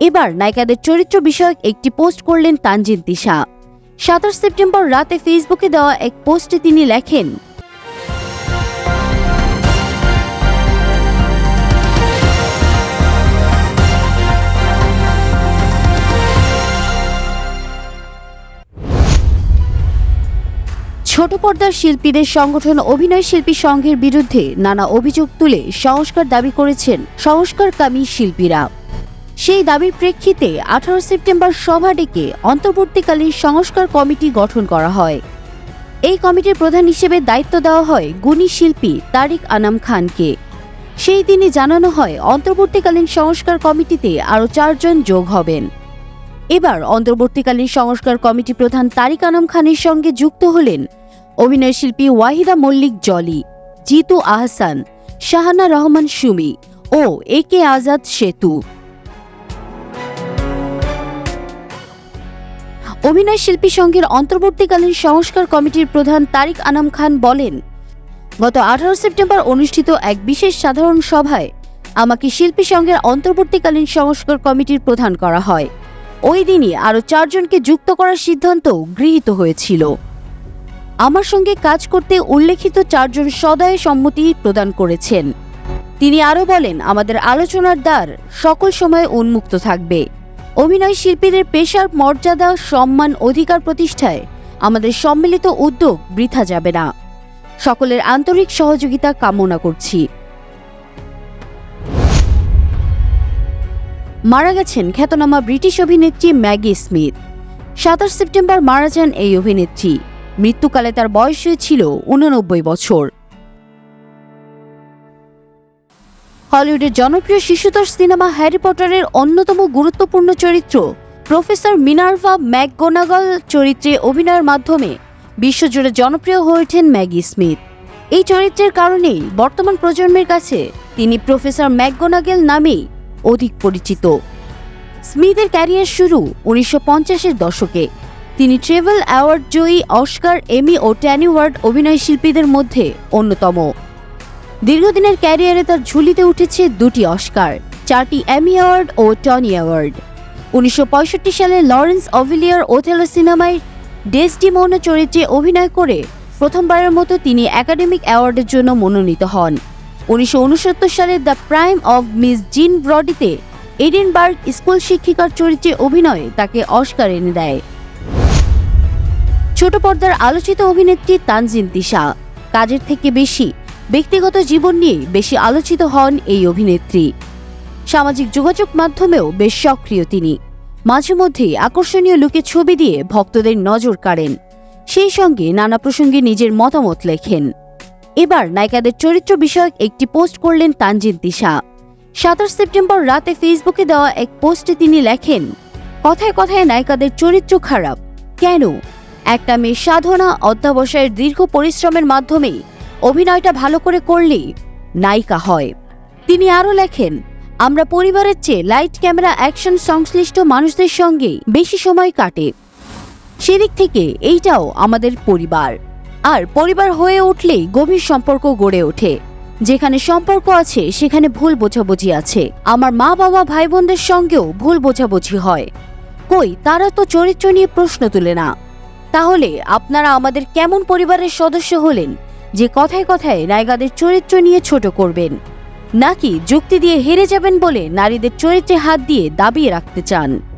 এবার নায়িকাদের চরিত্র বিষয়ক একটি পোস্ট করলেন তানজিন তিশা। সাতাশ সেপ্টেম্বর রাতে ফেসবুকে দেওয়া এক পোস্টে তিনি লেখেন, ছোট পর্দার শিল্পীদের সংগঠন অভিনয় শিল্পী সংঘের বিরুদ্ধে নানা অভিযোগ তুলে সংস্কার দাবি করেছেন সংস্কারকামী শিল্পীরা। সেই দাবির প্রেক্ষিতে আঠারো সেপ্টেম্বর সভা ডেকে অন্তর্বর্তীকালীন সংস্কার কমিটি গঠন করা হয়। এই কমিটির প্রধান হিসেবে দায়িত্ব দেওয়া হয় গুণী শিল্পী তারিক আনাম খানকে। সেই দিনই জানানো হয়, অন্তর্বর্তীকালীন সংস্কার কমিটিতে আরও চারজন যোগ হবেন। এবার অন্তর্বর্তীকালীন সংস্কার কমিটি প্রধান তারিক আনাম খানের সঙ্গে যুক্ত হলেন অভিনয়শিল্পী ওয়াহিদা মল্লিক জলি, জিতু আহসান, শাহানা রহমান সুমি ও এ কে আজাদ সেতু। অভিনয় শিল্পী সংঘের অন্তর্বর্তীকালীন সংস্কার কমিটির প্রধান তারিক আনাম খান বলেন, গত আঠারো সেপ্টেম্বর অনুষ্ঠিত এক বিশেষ সাধারণ সভায় আমাকে শিল্পী সংঘের অন্তর্বর্তীকালীন সংস্কার কমিটির প্রধান করা হয়। ওই দিনই আরও চারজনকে যুক্ত করার সিদ্ধান্ত গৃহীত হয়েছিল। আমার সঙ্গে কাজ করতে উল্লেখিত চারজন সদয় সম্মতি প্রদান করেছেন। তিনি আরও বলেন, আমাদের আলোচনার দ্বার সকল সময় উন্মুক্ত থাকবে। অভিনয় শিল্পীদের পেশার মর্যাদা, সম্মান, অধিকার প্রতিষ্ঠায় আমাদের সম্মিলিত উদ্যোগ বৃথা যাবে না। সকলের আন্তরিক সহযোগিতা কামনা করছি। মারা গেছেন খ্যাতনামা ব্রিটিশ অভিনেত্রী ম্যাগি স্মিথ। সাতাশ সেপ্টেম্বর মারা যান এই অভিনেত্রী। মৃত্যুকালে তার বয়স ছিল উননব্বই বছর। হলিউডের জনপ্রিয় শিশুতোষ সিনেমা হ্যারি পটারের অন্যতম গুরুত্বপূর্ণ চরিত্র, প্রফেসর মিনার্ভা ম্যাকগোনাগল চরিত্রে অভিনয়ের মাধ্যমে বিশ্বজুড়ে জনপ্রিয় হয়ে ওঠেন ম্যাগি স্মিথ। এই চরিত্রের কারণেই বর্তমান প্রজন্মের কাছে তিনি প্রফেসর ম্যাকগোনাগেল নামেই অধিক পরিচিত। স্মিথের ক্যারিয়ার শুরু উনিশশো পঞ্চাশের দশকে। তিনি ট্রেভেল অ্যাওয়ার্ড জয়ী অস্কার, এমি ও ট্যানি ওয়ার্ড অভিনয় শিল্পীদের মধ্যে অন্যতম। দীর্ঘদিনের ক্যারিয়ারে তার ঝুলিতে উঠেছে দুটি অস্কার, চারটি এমি অ্যাওয়ার্ড ও টনি অ্যাওয়ার্ড। উনিশশো পঁয়ষট্টি সালে লরেন্স অভিলিয়ার ওথেলো সিনেমায় ডেসডিমোনা চরিত্রে অভিনয় করে প্রথমবারের মতো তিনি একাডেমিক অ্যাওয়ার্ডের জন্য মনোনীত হন। উনিশশো উনসত্তর সালে দ্য প্রাইম অব মিস জিন ব্রডিতে এডিনবার্গ স্কুল শিক্ষিকার চরিত্রে অভিনয়ে তাকে অস্কার এনে দেয়। ছোট পর্দার আলোচিত অভিনেত্রী তানজিন তিশা। কাজের থেকে বেশি ব্যক্তিগত জীবন নিয়ে বেশি আলোচিত হন এই অভিনেত্রী। সামাজিক যোগাযোগ মাধ্যমেও বেশ সক্রিয় তিনি। মাঝে মধ্যেই আকর্ষণীয় লুকে ছবি দিয়ে ভক্তদের নজর কাড়েন। সেই সঙ্গে নানা প্রসঙ্গে নিজের মতামত লেখেন। এবার নায়িকাদের চরিত্র বিষয়ক একটি পোস্ট করলেন তানজিন তিশা। সাতাশ সেপ্টেম্বর রাতে ফেসবুকে দেওয়া এক পোস্টে তিনি লেখেন, কথায় কথায় নায়িকাদের চরিত্র খারাপ। কেন? একটা মেয়ে সাধনা, অধ্যাবসায়ের দীর্ঘ পরিশ্রমের মাধ্যমেই অভিনয়টা ভালো করে করলেই নায়িকা হয়। তিনি আরও লেখেন, আমরা পরিবারের চেয়ে লাইট ক্যামেরা অ্যাকশন সংশ্লিষ্ট মানুষদের সঙ্গেই বেশি সময় কাটে। সেদিক থেকে এইটাও আমাদের পরিবার। আর পরিবার হয়ে উঠলেই গভীর সম্পর্ক গড়ে ওঠে। যেখানে সম্পর্ক আছে, সেখানে ভুল বোঝাবুঝি আছে। আমার মা বাবা ভাই বোনদের সঙ্গেও ভুল বোঝাবুঝি হয়। কই, তারা তো চরিত্র নিয়ে প্রশ্ন তুলে না। তাহলে আপনারা আমাদের কেমন পরিবারের সদস্য হলেন? যে কথায় কথায় নায়িকাদের চরিত্র নিয়ে ছোট করবেন। নাকি যুক্তি দিয়ে হেরে যাবেন বলে নারীদের চরিত্রে হাত দিয়ে দাবিয়ে রাখতে চান।